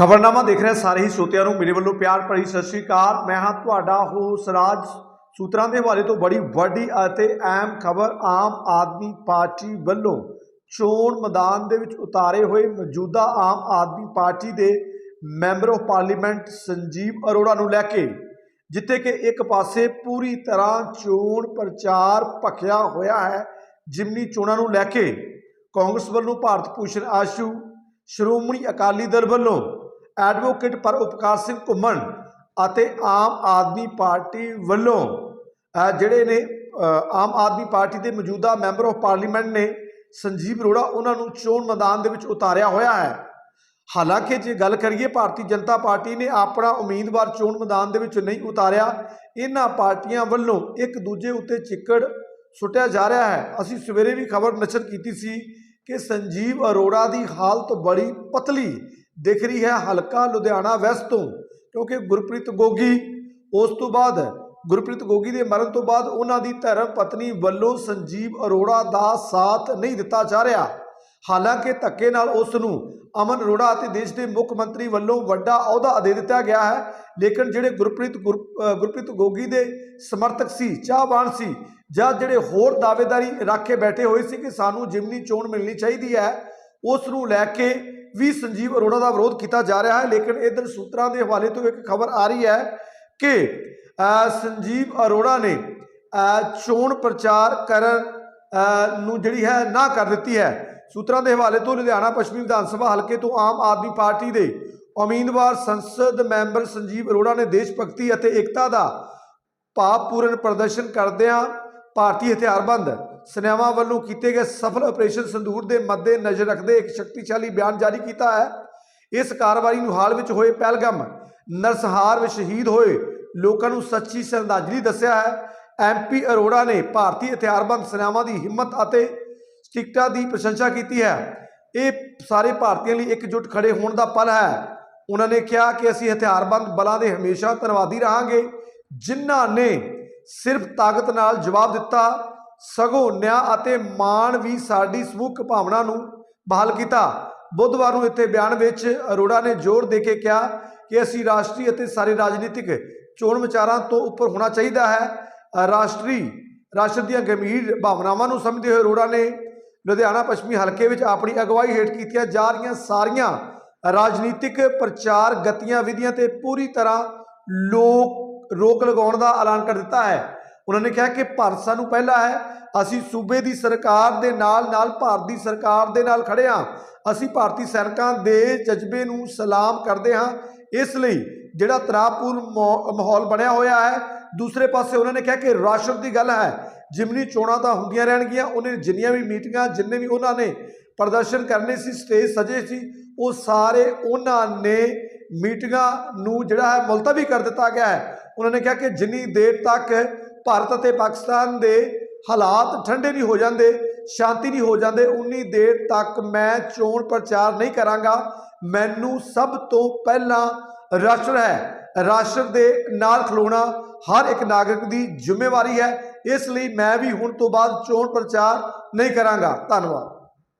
ਖਬਰਨਾਮਾ ਦੇਖ ਰਹੇ ਸਾਰੇ ਹੀ ਸਰੋਤਿਆਂ ਨੂੰ, ਮੇਰੇ ਵੱਲੋਂ ਪਿਆਰ ਭਰੀ ਸਤਿ ਸ਼੍ਰੀ ਅਕਾਲ। ਮੈਂ ਹਾਂ ਤੁਹਾਡਾ ਹੋਸ ਰਾਜ। ਸੂਤਰਾਂ ਦੇ ਹਵਾਲੇ ਤੋਂ ਬੜੀ ਵੱਡੀ ਅਤੇ ਅਹਿਮ ਖਬਰ ਆਮ ਆਦਮੀ ਪਾਰਟੀ ਵੱਲੋਂ ਚੋਣ ਮੈਦਾਨ ਦੇ ਵਿੱਚ ਉਤਾਰੇ ਹੋਏ ਮੌਜੂਦਾ ਆਮ ਆਦਮੀ ਪਾਰਟੀ ਦੇ member of parliament Sanjeev Arora ਨੂੰ ਲੈ ਕੇ, ਜਿੱਥੇ ਕਿ ਇੱਕ ਪਾਸੇ ਪੂਰੀ ਤਰ੍ਹਾਂ ਚੋਣ ਪ੍ਰਚਾਰ ਭਖਿਆ ਹੋਇਆ ਹੈ, ਜਿਮਨੀ ਚੋਣਾਂ ਨੂੰ ਲੈ ਕੇ ਕਾਂਗਰਸ ਵੱਲੋਂ ਭਾਰਤ ਭੂਸ਼ਣ ਆਸ਼ੂ, ਸ਼੍ਰੋਮਣੀ ਅਕਾਲੀ ਦਲ ਵੱਲੋਂ ਐਡਵੋਕੇਟ ਪਰ ਉਪਕਾਰ ਸਿੰਘ ਘੁੰਮਣ ਅਤੇ ਆਮ ਆਦਮੀ ਪਾਰਟੀ ਵੱਲੋਂ ਜਿਹੜੇ ਨੇ ਆਮ ਆਦਮੀ ਪਾਰਟੀ ਦੇ ਮੌਜੂਦਾ ਮੈਂਬਰ ਆਫ ਪਾਰਲੀਮੈਂਟ ਨੇ ਸੰਜੀਵ ਅਰੋੜਾ, ਉਹਨਾਂ ਨੂੰ ਚੋਣ ਮੈਦਾਨ ਦੇ ਵਿੱਚ ਉਤਾਰਿਆ ਹੋਇਆ ਹੈ। ਹਾਲਾਂਕਿ ਜੇ ਗੱਲ ਕਰੀਏ, ਭਾਰਤੀ ਜਨਤਾ ਪਾਰਟੀ ਨੇ ਆਪਣਾ ਉਮੀਦਵਾਰ ਚੋਣ ਮੈਦਾਨ ਦੇ ਵਿੱਚ ਨਹੀਂ ਉਤਾਰਿਆ। ਇਹਨਾਂ ਪਾਰਟੀਆਂ ਵੱਲੋਂ ਇੱਕ ਦੂਜੇ ਉੱਤੇ ਚਿੱਕੜ ਸੁੱਟਿਆ ਜਾ ਰਿਹਾ ਹੈ। ਅਸੀਂ ਸਵੇਰੇ ਵੀ ਖਬਰ ਨਸ਼ਰ ਕੀਤੀ ਸੀ ਕਿ ਸੰਜੀਵ ਅਰੋੜਾ ਦੀ ਹਾਲਤ ਬੜੀ ਪਤਲੀ ਦਿਖ ਰਹੀ ਹੈ ਹਲਕਾ ਲੁਧਿਆਣਾ ਵੈਸਟ ਤੋਂ, ਕਿਉਂਕਿ ਗੁਰਪ੍ਰੀਤ ਗੋਗੀ ਉਸ ਤੋਂ ਬਾਅਦ, ਗੁਰਪ੍ਰੀਤ ਗੋਗੀ ਦੇ ਮਰਨ ਤੋਂ ਬਾਅਦ ਉਹਨਾਂ ਦੀ ਧਰਮ ਪਤਨੀ ਵੱਲੋਂ ਸੰਜੀਵ ਅਰੋੜਾ ਦਾ ਸਾਥ ਨਹੀਂ ਦਿੱਤਾ ਜਾ ਰਿਹਾ। ਹਾਲਾਂਕਿ ਧੱਕੇ ਨਾਲ ਉਸ ਨੂੰ ਅਮਨ ਅਰੋੜਾ ਅਤੇ ਦੇਸ਼ ਦੇ ਮੁੱਖ ਮੰਤਰੀ ਵੱਲੋਂ ਵੱਡਾ ਅਹੁਦਾ ਦੇ ਦਿੱਤਾ ਗਿਆ ਹੈ, ਲੇਕਿਨ ਜਿਹੜੇ ਗੁਰਪ੍ਰੀਤ ਗੁਰ- ਗੁਰਪ੍ਰੀਤ ਗੋਗੀ ਦੇ ਸਮਰਥਕ ਸੀ, ਚਾਹਵਾਨ ਸੀ, ਜਾਂ ਜਿਹੜੇ ਹੋਰ ਦਾਅਵੇਦਾਰੀ ਰੱਖ ਕੇ ਬੈਠੇ ਹੋਏ ਸੀ ਕਿ ਸਾਨੂੰ ਜਿਮਨੀ ਚੋਣ ਮਿਲਣੀ ਚਾਹੀਦੀ ਹੈ, ਉਸ ਨੂੰ ਲੈ ਕੇ ਵੀ ਸੰਜੀਵ ਅਰੋੜਾ ਦਾ ਵਿਰੋਧ ਕੀਤਾ ਜਾ ਰਿਹਾ ਹੈ, ਲੇਕਿਨ ਇਧਰ ਸੂਤਰਾਂ ਦੇ ਹਵਾਲੇ ਤੋਂ ਇੱਕ ਖਬਰ ਆ ਰਹੀ ਹੈ ਕਿ ਸੰਜੀਵ ਅਰੋੜਾ ਨੇ ਚੋਣ ਪ੍ਰਚਾਰ ਕਰਨ ਨੂੰ ਜਿਹੜੀ ਹੈ ਨਾ ਕਰ ਦਿੱਤੀ ਹੈ। ਸੂਤਰਾਂ ਦੇ ਹਵਾਲੇ ਤੋਂ ਲੁਧਿਆਣਾ ਪੱਛਮੀ ਵਿਧਾਨ ਸਭਾ ਹਲਕੇ ਤੋਂ ਆਮ ਆਦਮੀ ਪਾਰਟੀ ਦੇ ਉਮੀਦਵਾਰ ਸੰਸਦ ਮੈਂਬਰ ਸੰਜੀਵ ਅਰੋੜਾ ਨੇ ਦੇਸ਼ ਭਗਤੀ ਅਤੇ ਏਕਤਾ ਦਾ ਭਾਵਪੂਰਨ ਪ੍ਰਦਰਸ਼ਨ ਕਰਦਿਆਂ ਭਾਰਤੀ ਹਥਿਆਰਬੰਦ ਸੈਨਾਵਾਂ ਵੱਲੋਂ ਕੀਤੇ ਗਏ ਸਫਲ ਆਪਰੇਸ਼ਨ ਸੰਦੂਰ ਦੇ ਮੱਦੇ ਨਜ਼ਰ ਰੱਖਦੇ ਇੱਕ ਸ਼ਕਤੀਸ਼ਾਲੀ ਬਿਆਨ ਜਾਰੀ ਕੀਤਾ ਹੈ। ਇਸ ਕਾਰਵਾਈ ਨੂੰ ਹਾਲ ਵਿੱਚ ਹੋਏ ਪਹਿਲਗਮ ਨਰਸਹਾਰ ਵਿੱਚ ਸ਼ਹੀਦ ਹੋਏ ਲੋਕਾਂ ਨੂੰ ਸੱਚੀ ਸ਼ਰਧਾਂਜਲੀ ਦੱਸਿਆ ਹੈ। ਐਮਪੀ ਅਰੋੜਾ ਨੇ ਭਾਰਤੀ ਹਥਿਆਰਬੰਦ ਸੈਨਾਵਾਂ ਦੀ ਹਿੰਮਤ ਅਤੇ ਸਟਿਕਤਾ ਦੀ ਪ੍ਰਸ਼ੰਸਾ ਕੀਤੀ ਹੈ। ਇਹ ਸਾਰੇ ਭਾਰਤੀਆਂ ਲਈ ਇਕਜੁੱਟ ਖੜੇ ਹੋਣ ਦਾ ਪਲ ਹੈ। ਉਹਨਾਂ ਨੇ ਕਿਹਾ ਕਿ ਅਸੀਂ ਹਥਿਆਰਬੰਦ ਬਲਾਂ ਦੇ ਹਮੇਸ਼ਾ ਧੰਨਵਾਦੀ ਰਹਾਂਗੇ। ਜਿਨ੍ਹਾਂ ਨੇ ਸਿਰਫ ਤਾਕਤ ਨਾਲ ਜਵਾਬ ਦਿੱਤਾ ਸਗੋਂ ਨਿਆਂ ਅਤੇ ਮਾਣ ਵੀ ਸਾਡੀ ਸਮੂਹ ਭਾਵਨਾ ਨੂੰ ਬਹਾਲ ਕੀਤਾ। ਬੁੱਧਵਾਰ ਨੂੰ ਇੱਥੇ ਬਿਆਨ ਵਿੱਚ ਅਰੋੜਾ ਨੇ ਜ਼ੋਰ ਦੇ ਕੇ ਕਿਹਾ ਕਿ ਅਸੀਂ ਰਾਸ਼ਟਰੀ ਅਤੇ ਸਾਰੇ ਰਾਜਨੀਤਿਕ ਚੋਣ ਵਿਚਾਰਾਂ ਤੋਂ ਉੱਪਰ ਹੋਣਾ ਚਾਹੀਦਾ ਹੈ। ਰਾਸ਼ਟਰੀ, ਰਾਸ਼ਟਰ ਦੀਆਂ ਗੰਭੀਰ ਭਾਵਨਾਵਾਂ ਨੂੰ ਸਮਝਦੇ ਹੋਏ ਅਰੋੜਾ ਨੇ ਲੁਧਿਆਣਾ ਪੱਛਮੀ ਹਲਕੇ ਵਿੱਚ ਆਪਣੀ ਅਗਵਾਈ ਹੇਠ ਕੀਤੀਆਂ ਜਾ ਰਹੀਆਂ ਸਾਰੀਆਂ ਰਾਜਨੀਤਿਕ ਪ੍ਰਚਾਰ ਗਤੀਆਂ ਵਿਧੀਆਂ ਤੇ ਪੂਰੀ ਤਰ੍ਹਾਂ ਲੋਕ ਰੋਕ ਲਗਾਉਣ ਦਾ ਐਲਾਨ ਕਰ ਦਿੱਤਾ ਹੈ। ਉਹਨਾਂ ਨੇ ਕਿਹਾ ਕਿ ਭਾਰਤ ਸਾਨੂੰ ਪਹਿਲਾ ਹੈ, ਅਸੀਂ ਸੂਬੇ ਦੀ ਸਰਕਾਰ ਦੇ ਨਾਲ ਨਾਲ ਭਾਰਤ ਦੀ ਸਰਕਾਰ ਦੇ ਨਾਲ ਖੜੇ ਹਾਂ। ਅਸੀਂ ਭਾਰਤੀ ਸੈਨਿਕਾਂ ਦੇ ਜਜ਼ਬੇ ਨੂੰ ਸਲਾਮ ਕਰਦੇ ਹਾਂ। ਇਸ ਲਈ ਜਿਹੜਾ ਤਣਾਅਪੂਰਨ ਮੌ- ਮਾਹੌਲ ਬਣਿਆ ਹੋਇਆ ਹੈ, ਦੂਸਰੇ ਪਾਸੇ ਉਹਨਾਂ ਨੇ ਕਿਹਾ ਕਿ ਰਾਸ਼ਟਰ ਦੀ ਗੱਲ ਹੈ, ਜਿਮਨੀ ਚੋਣਾਂ ਤਾਂ ਹੁੰਦੀਆਂ ਰਹਿਣਗੀਆਂ, ਉਹਨੇ ਜਿੰਨੀਆਂ ਵੀ ਮੀਟਿੰਗਾਂ, ਜਿੰਨੇ ਵੀ ਉਹਨਾਂ ਨੇ ਪ੍ਰਦਰਸ਼ਨ ਕਰਨੇ ਸੀ, ਸਟੇਜ ਸਜੇ ਸੀ, ਉਹ ਸਾਰੇ ਉਹਨਾਂ ਨੇ ਮੀਟਿੰਗਾਂ ਨੂੰ ਜਿਹੜਾ ਹੈ ਮੁਲਤਵੀ ਕਰ ਦਿੱਤਾ ਗਿਆ ਹੈ। ਉਹਨਾਂ ਨੇ ਕਿਹਾ ਕਿ ਜਿੰਨੀ ਦੇਰ ਤੱਕ ਭਾਰਤ ਅਤੇ ਪਾਕਿਸਤਾਨ ਦੇ ਹਾਲਾਤ ਠੰਡੇ ਨਹੀਂ ਹੋ ਜਾਂਦੇ, ਸ਼ਾਂਤੀ ਨਹੀਂ ਹੋ ਜਾਂਦੇ, ਉਨੀ ਦੇਰ ਤੱਕ ਮੈਂ ਚੋਣ ਪ੍ਰਚਾਰ ਨਹੀਂ ਕਰਾਂਗਾ। ਮੈਨੂੰ ਸਭ ਤੋਂ ਪਹਿਲਾਂ ਰਾਸ਼ਟਰ ਹੈ, ਰਾਸ਼ਟਰ ਦੇ ਨਾਲ ਖਲੋਣਾ ਹਰ ਇੱਕ ਨਾਗਰਿਕ ਦੀ ਜ਼ਿੰਮੇਵਾਰੀ ਹੈ। ਇਸ ਲਈ ਮੈਂ ਵੀ ਹੁਣ ਤੋਂ ਬਾਅਦ ਚੋਣ ਪ੍ਰਚਾਰ ਨਹੀਂ ਕਰਾਂਗਾ। ਧੰਨਵਾਦ।